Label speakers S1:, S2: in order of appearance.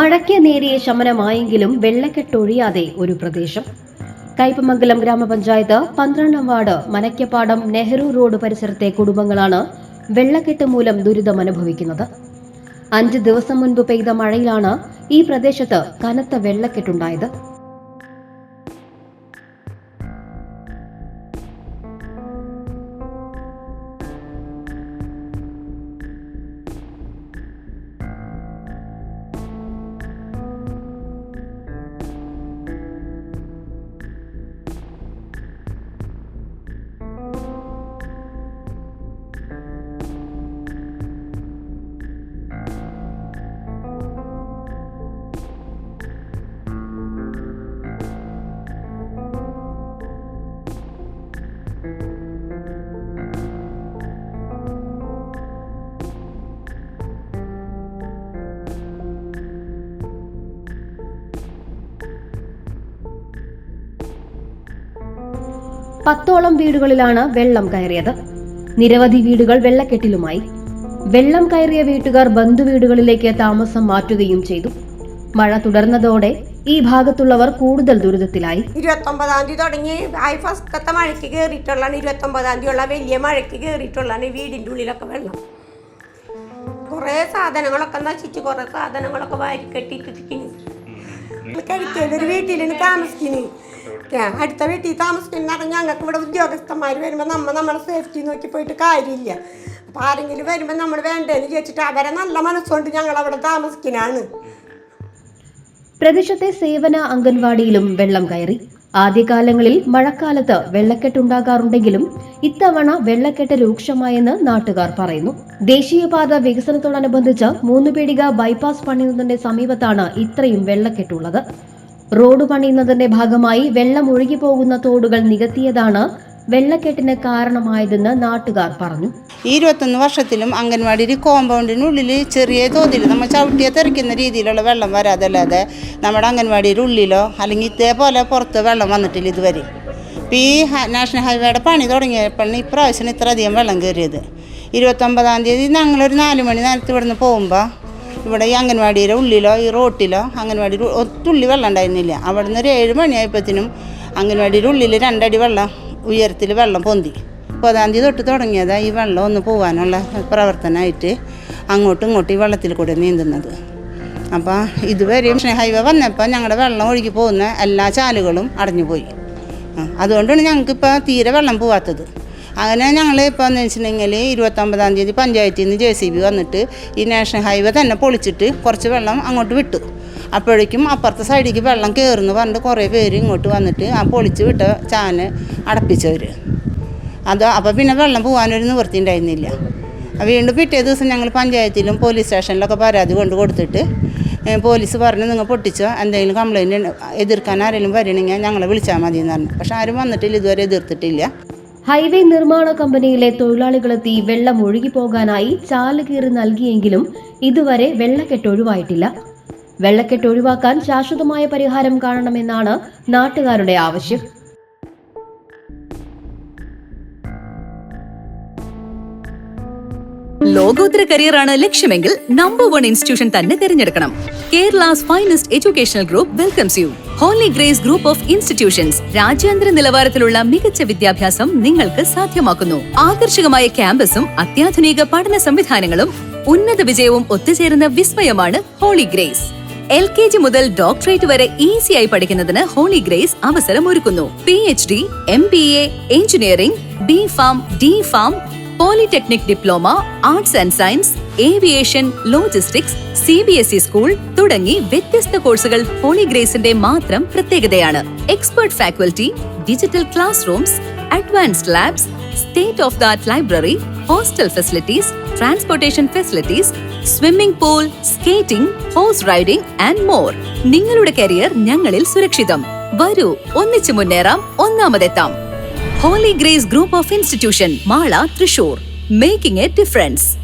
S1: മഴയ്ക്ക് നേരിയ ശമനമായെങ്കിലും വെള്ളക്കെട്ടൊഴിയാതെ ഒരു പ്രദേശം. കയ്പമംഗലം ഗ്രാമപഞ്ചായത്ത് പന്ത്രണ്ടാം വാർഡ് മനയ്ക്കപ്പാടം നെഹ്റു റോഡ് പരിസരത്തെ കുടുംബങ്ങളാണ് വെള്ളക്കെട്ട് മൂലം ദുരിതമനുഭവിക്കുന്നത് അഞ്ച് ദിവസം മുൻപ് പെയ്ത മഴയിലാണ് ഈ പ്രദേശത്ത് കനത്ത വെള്ളക്കെട്ടുണ്ടായത്. പത്തോളം വീടുകളിലാണ് വെള്ളം കയറിയത്. നിരവധി വീടുകൾ വെള്ളക്കെട്ടിലുമായി. വെള്ളം കയറിയ വീട്ടുകാർ ബന്ധുവീടുകളിലേക്ക് താമസം മാറ്റുകയും ചെയ്തു. മഴ തുടർന്നതോടെ ഈ ഭാഗത്തുള്ളവർ കൂടുതൽ ദുരിതത്തിലായി.
S2: ഇരുപത്തൊമ്പതാം തീയതി തുടങ്ങി. ആയി ഫസ്റ്റത്തെ മഴയ്ക്ക് കയറിയിട്ടുള്ളതാണ്. ഇരുപത്തൊമ്പതാം തീയതി ഉള്ള വലിയ മഴയ്ക്ക് കയറിയിട്ടുള്ളതാണ് ഈ വീടിന്റെ ഉള്ളിലൊക്കെ വെള്ളം. കുറേ സാധനങ്ങളൊക്കെ നശിച്ച് കുറേ സാധനങ്ങളൊക്കെ വാരി കെട്ടിയിട്ടിരിക്കുന്നു. കഴിക്കൽ ഒരു വീട്ടിൽ താമസിക്കുന്നു. അടുത്ത വീട്ടിൽ താമസിക്കുന്ന ഞങ്ങൾക്ക് ഇവിടെ ഉദ്യോഗസ്ഥന്മാർ വരുമ്പോൾ നമ്മൾ നമ്മുടെ സേഫ്റ്റി നോക്കി പോയിട്ട് കാര്യമില്ല. അപ്പോൾ ആരെങ്കിലും വരുമ്പോൾ നമ്മൾ വേണ്ടതെന്ന് ചോദിച്ചിട്ട് അവരെ നല്ല മനസ്സുകൊണ്ട് ഞങ്ങൾ അവിടെ താമസിക്കുന്നതാണ്
S1: പ്രദേശത്തെ സേവന അംഗൻവാടിയിലും വെള്ളം കയറി. ആദ്യകാലങ്ങളിൽ മഴക്കാലത്ത് വെള്ളക്കെട്ടുണ്ടാകാറുണ്ടെങ്കിലും ഇത്തവണ വെള്ളക്കെട്ട് രൂക്ഷമായെന്ന് നാട്ടുകാർ പറയുന്നു. ദേശീയപാത വികസനത്തോടനുബന്ധിച്ച് മൂന്ന് പീടിക ബൈപ്പാസ് പണിയുന്നതിന്റെ സമീപത്താണ് ഇത്രയും വെള്ളക്കെട്ടുള്ളത്. റോഡ് പണിയുന്നതിന്റെ ഭാഗമായി വെള്ളം ഒഴുകിപ്പോകുന്ന തോടുകൾ നികത്തിയതാണ് വെള്ളക്കെട്ടിന് കാരണമായതെന്ന് നാട്ടുകാർ പറഞ്ഞു.
S3: ഈ ഇരുപത്തൊന്ന് വർഷത്തിലും അംഗൻവാടിയിൽ കോമ്പൗണ്ടിനുള്ളിൽ ചെറിയ തോതിൽ നമ്മൾ ചവിട്ടിയെ തെറിക്കുന്ന രീതിയിലുള്ള വെള്ളം വരാതല്ലാതെ നമ്മുടെ അംഗൻവാടിയുടെ ഉള്ളിലോ അല്ലെങ്കിൽ ഇതേപോലെ പുറത്ത് വെള്ളം വന്നിട്ടില്ല ഇതുവരെ. ഈ നാഷണൽ ഹൈവേയുടെ പണി തുടങ്ങിയപ്പോഴാണ് ഇപ്രാവശ്യം ഇത്രയധികം വെള്ളം കയറിയത്. ഇരുപത്തൊമ്പതാം തീയതി ഞങ്ങളൊരു നാല് മണി നേരത്ത് ഇവിടുന്ന് പോകുമ്പോൾ ഇവിടെ ഈ അംഗൻവാടിയുടെ ഉള്ളിലോ ഈ റോട്ടിലോ അംഗൻവാടി ഒത്തുള്ളി വെള്ളം ഉണ്ടായിരുന്നില്ല. അവിടെ നിന്ന് ഒരു ഏഴ് മണിയായപ്പോഴത്തേനും അംഗൻവാടിയുടെ ഉള്ളിൽ രണ്ടടി വെള്ളം ഉയരത്തിൽ വെള്ളം പൊന്തി. മുപ്പതാം തീയതി തൊട്ട് തുടങ്ങിയതാണ് ഈ വെള്ളം ഒന്ന് പോകാനുള്ള പ്രവർത്തനമായിട്ട് അങ്ങോട്ടും ഇങ്ങോട്ടും ഈ വെള്ളത്തിൽ കൂടെ നീന്തുന്നത്. അപ്പോൾ ഇതുവരെയും ഹൈവേ വന്നപ്പോൾ ഞങ്ങളുടെ വെള്ളം ഒഴുകി പോകുന്ന എല്ലാ ചാലുകളും അടഞ്ഞു പോയി അതുകൊണ്ടാണ് ഞങ്ങൾക്കിപ്പോൾ തീരെ വെള്ളം പോവാത്തത്. അങ്ങനെ ഞങ്ങൾ ഇപ്പോൾ എന്ന് വെച്ചിട്ടുണ്ടെങ്കിൽ ഇരുപത്തൊമ്പതാം തീയതി പഞ്ചായത്തിൽ നിന്ന് ജെ സി ബി വന്നിട്ട് ഈ നാഷണൽ ഹൈവേ തന്നെ പൊളിച്ചിട്ട് കുറച്ച് വെള്ളം അങ്ങോട്ട് വിട്ടു. അപ്പോഴേക്കും അപ്പുറത്തെ സൈഡിലേക്ക് വെള്ളം കയറുന്നു പറഞ്ഞിട്ട് കുറേ പേര് ഇങ്ങോട്ട് വന്നിട്ട് ആ പൊളിച്ച് വിട്ട ചാന് അടപ്പിച്ചവർ അത് അപ്പോൾ പിന്നെ വെള്ളം പോകാനൊരു നിവൃത്തി ഉണ്ടായിരുന്നില്ല. വീണ്ടും പിറ്റേ ദിവസം ഞങ്ങൾ പഞ്ചായത്തിലും പോലീസ് സ്റ്റേഷനിലൊക്കെ പരാതി കൊണ്ട് കൊടുത്തിട്ട് പോലീസ് പറഞ്ഞു നിങ്ങൾ പൊട്ടിച്ചോ എന്തെങ്കിലും കംപ്ലൈന്റ് എതിർക്കാൻ ആരെങ്കിലും വരണമെങ്കിൽ ഞങ്ങളെ വിളിച്ചാൽ മതി എന്ന് പറഞ്ഞു. പക്ഷെ ആരും വന്നിട്ടില്ല ഇതുവരെ എതിർത്തിട്ടില്ല.
S1: ഹൈവേ നിർമ്മാണ കമ്പനിയിലെ തൊഴിലാളികളെത്തി വെള്ളം ഒഴുകിപ്പോകാനായി ചാൽ കീറി നൽകിയെങ്കിലും ഇതുവരെ വെള്ളക്കെട്ട് ഒഴിവായിട്ടില്ല. വെള്ളക്കെട്ട് ഒഴിവാക്കാൻ ശാശ്വതമായ പരിഹാരം കാണണമെന്നാണ് നാട്ടുകാരുടെ ആവശ്യം.
S4: ലോകോത്തര കരിയറാണ് ലക്ഷ്യമെങ്കിൽ നമ്പർ വൺ ഇൻസ്റ്റിറ്റ്യൂഷൻ തന്നെ തിരഞ്ഞെടുക്കണം. Kerala's finest educational group welcomes you Holy Grace Group of Institutions രാജ്യാന്തര നിലവാരത്തിലുള്ള മികച്ച വിദ്യാഭ്യാസം നിങ്ങൾക്ക് സാധ്യമാക്കുന്നു. ആകർഷകമായ ക്യാമ്പസും അത്യാധുനിക പഠന സംവിധാനങ്ങളും ഉന്നത വിജയവും ഒത്തുചേരുന്ന വിസ്മയമാണ് Holy Grace L K G മുതൽ ഡോക്ടറേറ്റ് വരെ ഈസിയായി പഠിക്കുന്നതിന് ഹോളി ഗ്രേസ് അവസരം ഒരുക്കുന്നു. P H D M B A engineering B Pharm D Pharm polytechnic diploma arts and science aviation logistics C B S E school തുടങ്ങി വ്യത്യസ്ത കോഴ്സുകൾ ഹോളിഗ്രേസിന്റെ മാത്രം പ്രത്യേകതയാണ്. Expert faculty digital classrooms advanced labs state of the library hostel facilities transportation facilities swimming pool skating horse riding and more നിങ്ങളുടെ career ഞങ്ങളിൽ സുരക്ഷിതം. വരൂ ഒന്നിച്ചു മുന്നേറാം ഒന്നാമതെത്താം. Holy Grace Group of Institution Mala Thrissur. Making a difference